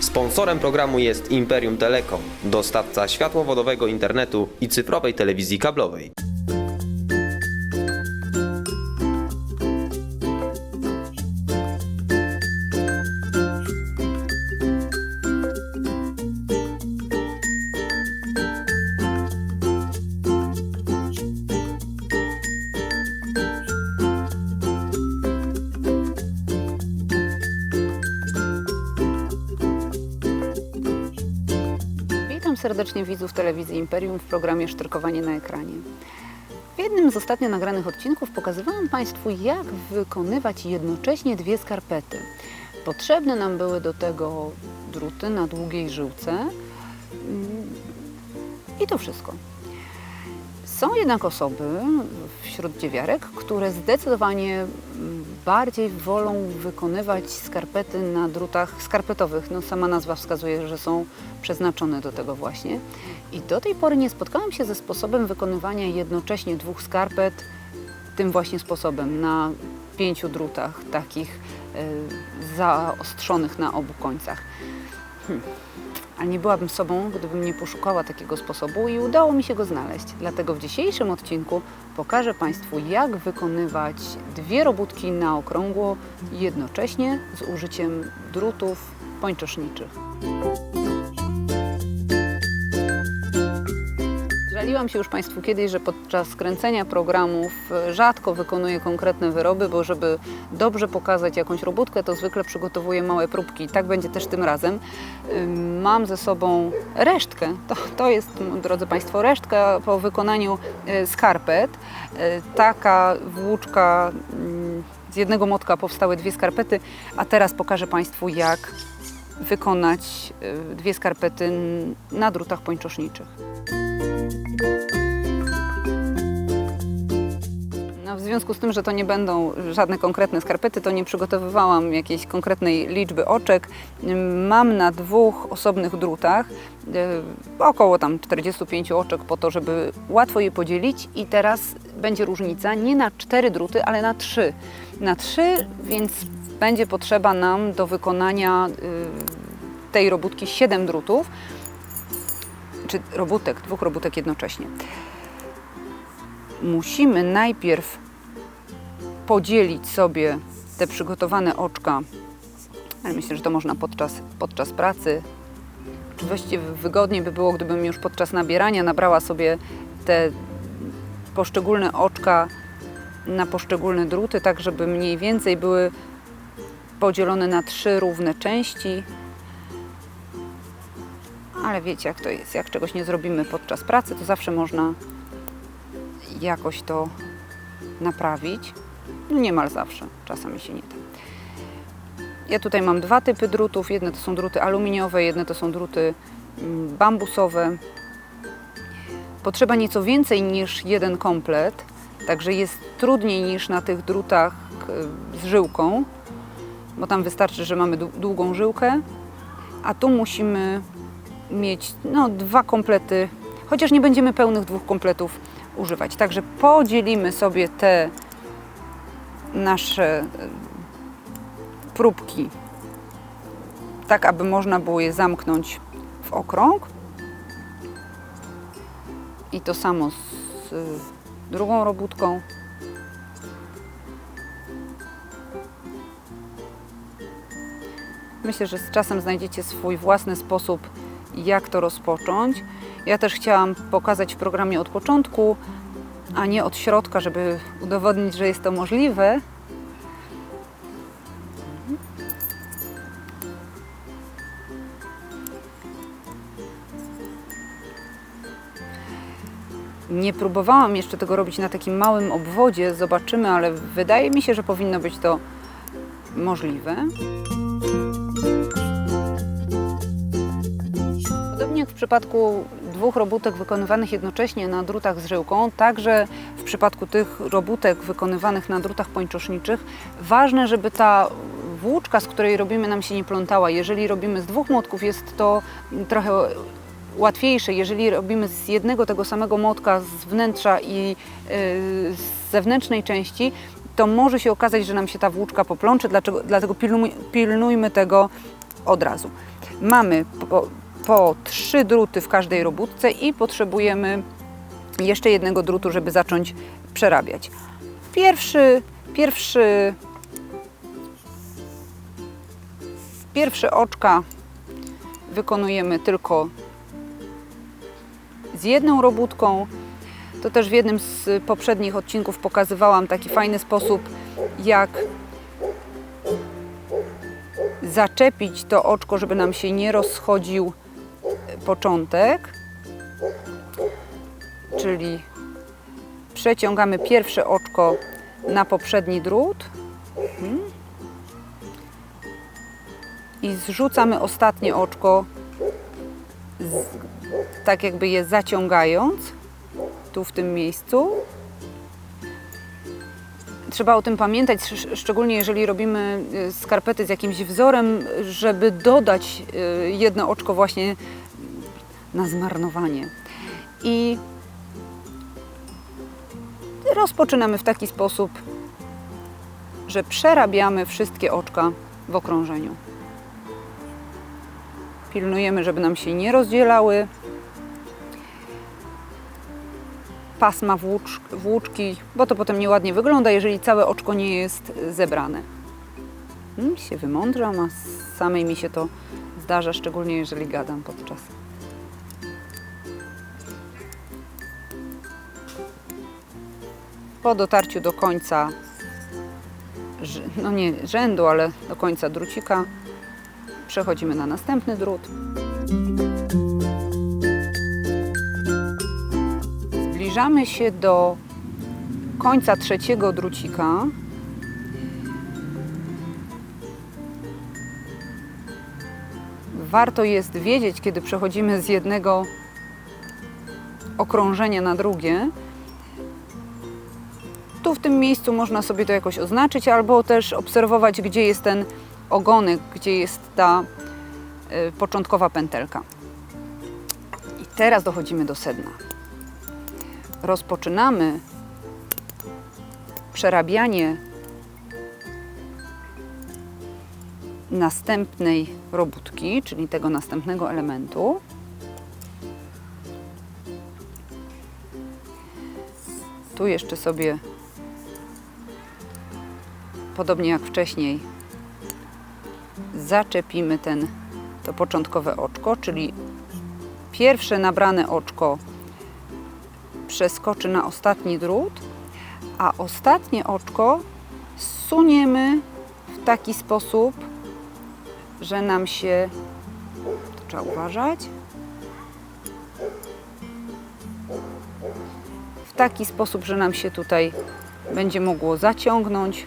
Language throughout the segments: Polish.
Sponsorem programu jest Imperium Telekom, dostawca światłowodowego internetu i cyfrowej telewizji kablowej. Serdecznie widzów telewizji Imperium w programie Sztrykowanie na ekranie. W jednym z ostatnio nagranych odcinków pokazywałam Państwu, jak wykonywać jednocześnie dwie skarpety. Potrzebne nam były do tego druty na długiej żyłce Mm, i to wszystko. Są jednak osoby wśród dziewiarek, które zdecydowanie mm, bardziej wolą wykonywać skarpety na drutach skarpetowych. No, sama nazwa wskazuje, że są przeznaczone do tego właśnie. I do tej pory nie spotkałam się ze sposobem wykonywania jednocześnie dwóch skarpet tym właśnie sposobem, na pięciu drutach takich y, zaostrzonych na obu końcach. Ale nie byłabym sobą, gdybym nie poszukała takiego sposobu i udało mi się go znaleźć. Dlatego w dzisiejszym odcinku pokażę Państwu, jak wykonywać dwie robótki na okrągło jednocześnie z użyciem drutów pończoszniczych. Żaliłam się już Państwu kiedyś, że podczas kręcenia programów e, rzadko wykonuję konkretne wyroby, bo żeby dobrze pokazać jakąś robótkę, to zwykle przygotowuję małe próbki. Tak będzie też tym razem. Mam ze sobą resztkę. To, to jest, drodzy Państwo, resztka po wykonaniu e, skarpet. E, Taka włóczka, mm, z jednego motka powstały dwie skarpety, a teraz pokażę Państwu, jak wykonać e, dwie skarpety na drutach pończoszniczych. No, w związku z tym, że to nie będą żadne konkretne skarpety, to nie przygotowywałam jakiejś konkretnej liczby oczek. Mam na dwóch osobnych drutach e, około tam 45 oczek po to, żeby łatwo je podzielić i teraz będzie różnica nie na cztery druty, ale na trzy. Na trzy, więc będzie potrzeba nam do wykonania y, tej robótki 7 drutów, czy robótek, dwóch robótek jednocześnie musimy najpierw podzielić sobie te przygotowane oczka, ale myślę, że to można podczas, podczas pracy. Właściwie wygodniej by było, gdybym już podczas nabierania nabrała sobie te poszczególne oczka na poszczególne druty, tak żeby mniej więcej były podzielone na trzy równe części. Ale wiecie, jak to jest. Jak czegoś nie zrobimy podczas pracy, to zawsze można jakoś to naprawić. No niemal zawsze, czasami się nie da. Ja tutaj mam dwa typy drutów. Jedne to są druty aluminiowe, jedne to są druty mm, bambusowe. Potrzeba nieco więcej niż jeden komplet, także jest trudniej niż na tych drutach e, z żyłką, bo tam wystarczy, że mamy dłu- długą żyłkę, a tu musimy mieć no, dwa komplety, chociaż nie będziemy pełnych dwóch kompletów używać. Także podzielimy sobie te nasze e, próbki tak, aby można było je zamknąć w okrąg. I to samo z y, drugą robótką. Myślę, że z czasem znajdziecie swój własny sposób, jak to rozpocząć. Ja też chciałam pokazać w programie od początku, a nie od środka, żeby udowodnić, że jest to możliwe. Nie próbowałam jeszcze tego robić na takim małym obwodzie, zobaczymy, ale wydaje mi się, że powinno być to możliwe. Przypadku dwóch robótek wykonywanych jednocześnie na drutach z żyłką, także w przypadku tych robótek wykonywanych na drutach pończoszniczych, ważne, żeby ta włóczka, z której robimy, nam się nie plątała. Jeżeli robimy z dwóch młotków, jest to trochę łatwiejsze. Jeżeli robimy z jednego tego samego młotka z wnętrza i yy, z zewnętrznej części, to może się okazać, że nam się ta włóczka poplącze, dlaczego, dlatego pilnuj, pilnujmy tego od razu. Mamy po, trzy druty w każdej robótce i potrzebujemy jeszcze jednego drutu, żeby zacząć przerabiać. Pierwszy, pierwszy, pierwsze oczka wykonujemy tylko z jedną robótką. To też w jednym z poprzednich odcinków pokazywałam taki fajny sposób, jak zaczepić to oczko, żeby nam się nie rozchodził początek. Czyli przeciągamy pierwsze oczko na poprzedni drut Mhm. i zrzucamy ostatnie oczko, tak jakby je zaciągając tu w tym miejscu. Trzeba o tym pamiętać, sz- szczególnie jeżeli robimy y, skarpety z jakimś wzorem, żeby dodać y, jedno oczko właśnie na zmarnowanie. I rozpoczynamy w taki sposób, że przerabiamy wszystkie oczka w okrążeniu. Pilnujemy, żeby nam się nie rozdzielały. Pasma włócz, włóczki, bo to potem nieładnie wygląda, jeżeli całe oczko nie jest zebrane. Hmm, się wymądrzam, a samej mi się to zdarza, szczególnie jeżeli gadam podczas. Po dotarciu do końca, no nie rzędu, ale do końca drucika, przechodzimy na następny drut. Zbliżamy się do końca trzeciego drucika. Warto jest wiedzieć, kiedy przechodzimy z jednego okrążenia na drugie. Tu w tym miejscu można sobie to jakoś oznaczyć, albo też obserwować, gdzie jest ten ogonek, gdzie jest ta y, początkowa pętelka. I teraz dochodzimy do sedna. Rozpoczynamy przerabianie następnej robótki, czyli tego następnego elementu. Tu jeszcze sobie, podobnie jak wcześniej, zaczepimy ten, to początkowe oczko, czyli pierwsze nabrane oczko przeskoczy na ostatni drut, a ostatnie oczko suniemy w taki sposób, że nam się, to trzeba uważać, w taki sposób, że nam się tutaj będzie mogło zaciągnąć.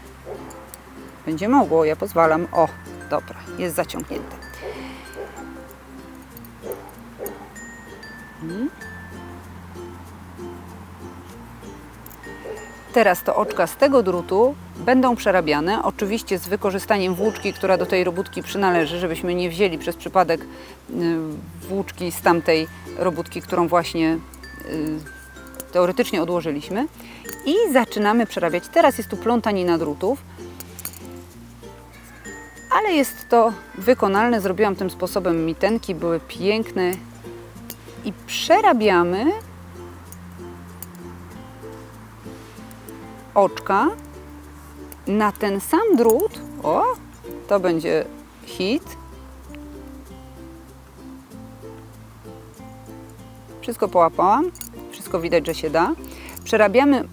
Będzie mogło, ja pozwalam. O, dobra, jest zaciągnięte. Mhm. Teraz to oczka z tego drutu będą przerabiane, oczywiście z wykorzystaniem włóczki, która do tej robótki przynależy, żebyśmy nie wzięli przez przypadek y, włóczki z tamtej robótki, którą właśnie y, teoretycznie odłożyliśmy. I zaczynamy przerabiać. Teraz jest tu plątanina drutów, ale jest to wykonalne. Zrobiłam tym sposobem mitenki, były piękne. I przerabiamy oczka na ten sam drut. O, to będzie hit. Wszystko połapałam, wszystko widać, że się da. Przerabiamy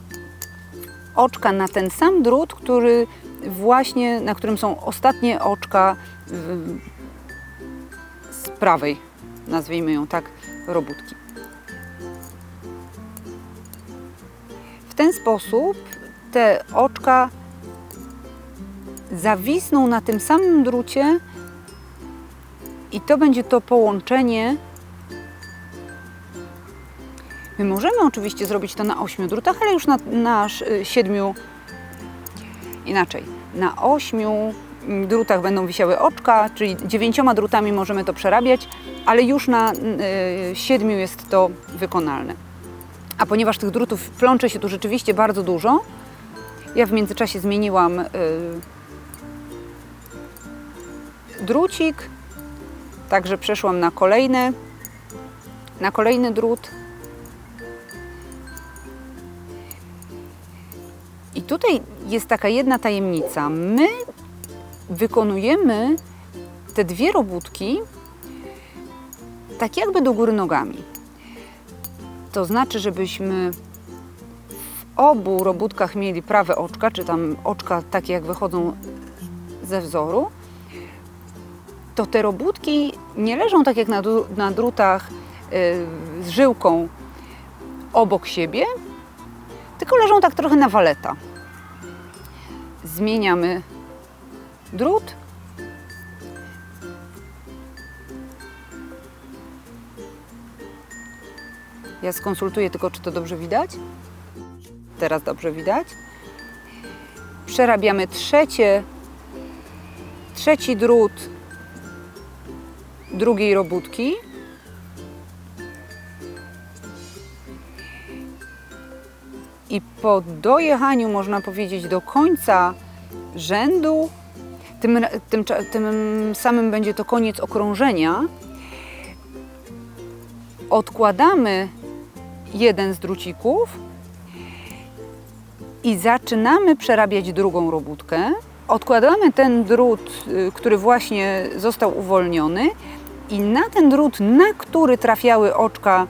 oczka na ten sam drut, który właśnie, na którym są ostatnie oczka w- z prawej, nazwijmy ją tak, robótki. W ten sposób te oczka zawisną na tym samym drucie i to będzie to połączenie. My możemy oczywiście zrobić to na ośmiu drutach, ale już na, na y, siedmiu inaczej. Na ośmiu drutach będą wisiały oczka, czyli dziewięcioma drutami możemy to przerabiać, ale już na y, siedmiu jest to wykonalne. A ponieważ tych drutów plącze się tu rzeczywiście bardzo dużo, ja w międzyczasie zmieniłam y, drucik Także przeszłam na kolejny, na kolejny drut. I tutaj jest taka jedna tajemnica. My wykonujemy te dwie robótki tak jakby do góry nogami. To znaczy, żebyśmy w obu robótkach mieli prawe oczka, czy tam oczka takie jak wychodzą ze wzoru, to te robótki nie leżą tak jak na, na drutach y, z żyłką obok siebie, tylko leżą tak trochę na waleta. Zmieniamy drut. Ja skonsultuję tylko, czy to dobrze widać. Teraz dobrze widać. Przerabiamy trzecie, trzeci drut drugiej robótki. I po dojechaniu, można powiedzieć, do końca rzędu, tym, tym, tym samym będzie to koniec okrążenia, odkładamy jeden z drucików i zaczynamy przerabiać drugą robótkę. Odkładamy ten drut, y, który właśnie został uwolniony i na ten drut, na który trafiały oczka y,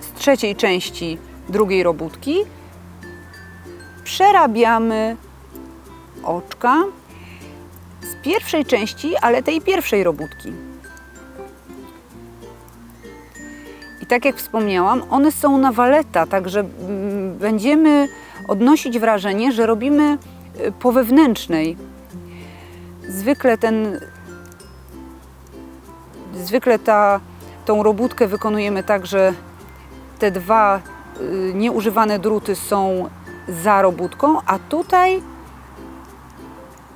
z trzeciej części drugiej robótki, przerabiamy oczka z pierwszej części, ale tej pierwszej robótki. I tak jak wspomniałam, one są na waleta, także mm, będziemy odnosić wrażenie, że robimy y, po wewnętrznej. Zwykle ten zwykle ta, tą robótkę wykonujemy tak, że te dwa y, nieużywane druty są za robótką, a tutaj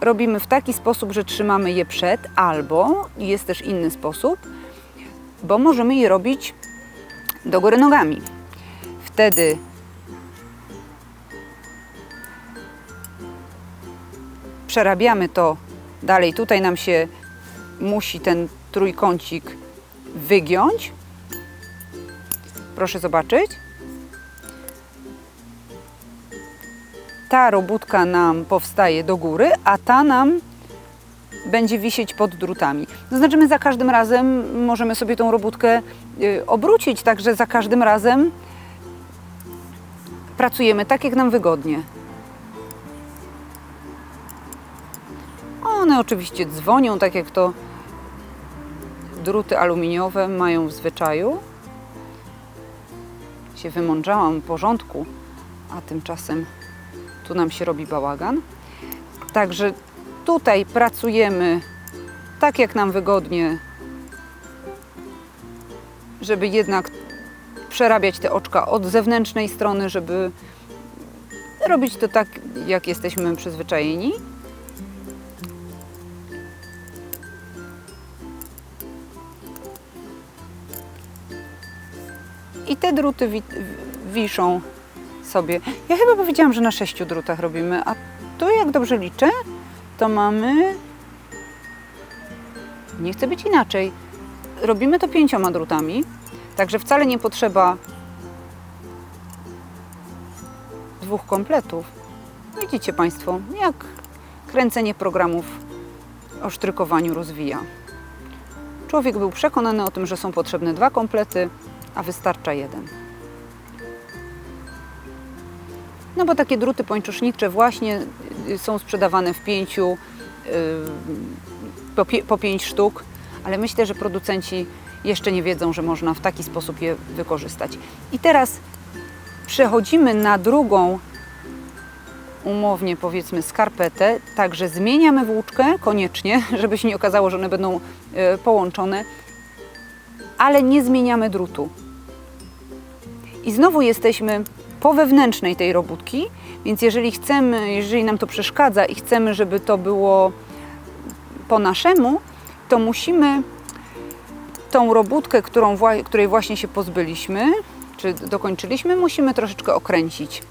robimy w taki sposób, że trzymamy je przed, albo jest też inny sposób, bo możemy je robić do góry nogami. Wtedy przerabiamy to dalej. Tutaj nam się musi ten trójkącik wygiąć. Proszę zobaczyć. Ta robótka nam powstaje do góry, a ta nam będzie wisieć pod drutami. To znaczy my za każdym razem możemy sobie tą robótkę y, obrócić, także za każdym razem pracujemy tak, jak nam wygodnie. One oczywiście dzwonią, tak jak to druty aluminiowe mają w zwyczaju. Się wymądrzałam porządku, a tymczasem tu nam się robi bałagan. Także tutaj pracujemy tak, jak nam wygodnie, żeby jednak przerabiać te oczka od zewnętrznej strony, żeby robić to tak, jak jesteśmy przyzwyczajeni. I te druty wi- wiszą sobie. Ja chyba powiedziałam, że na sześciu drutach robimy, a tu jak dobrze liczę, to mamy. Nie chce być inaczej. Robimy to pięcioma drutami, także wcale nie potrzeba dwóch kompletów. Widzicie Państwo, jak kręcenie programów o sztrykowaniu rozwija. Człowiek był przekonany o tym, że są potrzebne dwa komplety, a wystarcza jeden. No bo takie druty pończosznicze właśnie y, są sprzedawane w pięciu, y, po, po pięć sztuk, ale myślę, że producenci jeszcze nie wiedzą, że można w taki sposób je wykorzystać. I teraz przechodzimy na drugą, umownie powiedzmy, skarpetę, także zmieniamy włóczkę koniecznie, żeby się nie okazało, że one będą y, połączone, ale nie zmieniamy drutu. I znowu jesteśmy po wewnętrznej tej robótki, więc jeżeli chcemy, jeżeli nam to przeszkadza i chcemy, żeby to było po naszemu, to musimy tą robótkę, którą, której właśnie się pozbyliśmy, czy dokończyliśmy, musimy troszeczkę okręcić.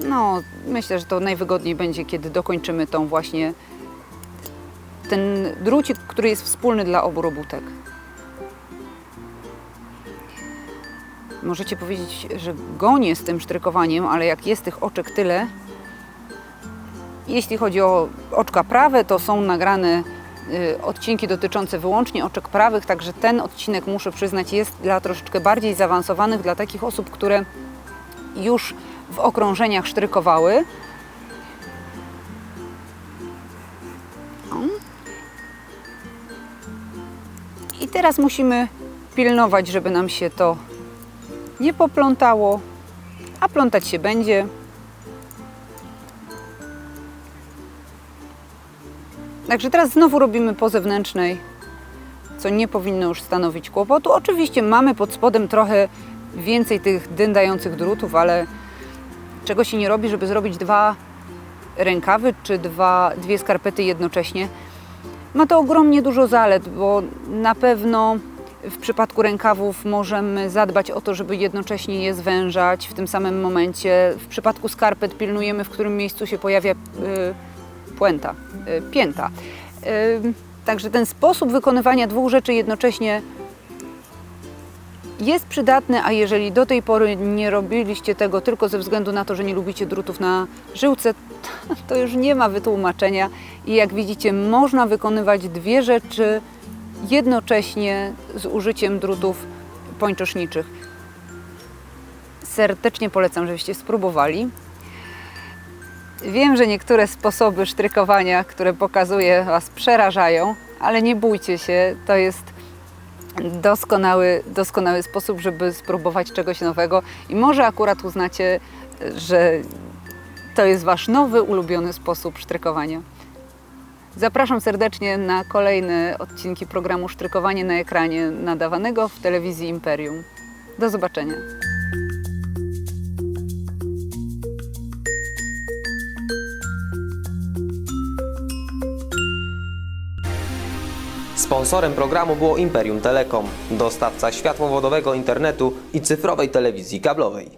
No, myślę, że to najwygodniej będzie, kiedy dokończymy tą właśnie ten drucik, który jest wspólny dla obu robótek. Możecie powiedzieć, że gonię z tym sztrykowaniem, ale jak jest tych oczek tyle, jeśli chodzi o oczka prawe, to są nagrane y, odcinki dotyczące wyłącznie oczek prawych, także ten odcinek, muszę przyznać, jest dla troszeczkę bardziej zaawansowanych, dla takich osób, które już w okrążeniach sztrykowały. I teraz musimy pilnować, żeby nam się to nie poplątało, a plątać się będzie. Także teraz znowu robimy po zewnętrznej, co nie powinno już stanowić kłopotu. Oczywiście mamy pod spodem trochę więcej tych dyndających drutów, ale czego się nie robi, żeby zrobić dwa rękawy czy dwa, dwie skarpety jednocześnie. Ma to ogromnie dużo zalet, bo na pewno w przypadku rękawów możemy zadbać o to, żeby jednocześnie je zwężać w tym samym momencie. W przypadku skarpet pilnujemy, w którym miejscu się pojawia y, puenta, y, pięta. Y, Także ten sposób wykonywania dwóch rzeczy jednocześnie jest przydatny, a jeżeli do tej pory nie robiliście tego tylko ze względu na to, że nie lubicie drutów na żyłce, to już nie ma wytłumaczenia. I jak widzicie, można wykonywać dwie rzeczy jednocześnie z użyciem drutów pończoszniczych. Serdecznie polecam, żebyście spróbowali. Wiem, że niektóre sposoby sztrykowania, które pokazuję, Was przerażają, ale nie bójcie się, to jest doskonały, doskonały sposób, żeby spróbować czegoś nowego i może akurat uznacie, że to jest Wasz nowy, ulubiony sposób sztrykowania. Zapraszam serdecznie na kolejne odcinki programu Sztrykowanie na ekranie nadawanego w telewizji Imperium. Do zobaczenia. Sponsorem programu było Imperium Telekom, dostawca światłowodowego internetu i cyfrowej telewizji kablowej.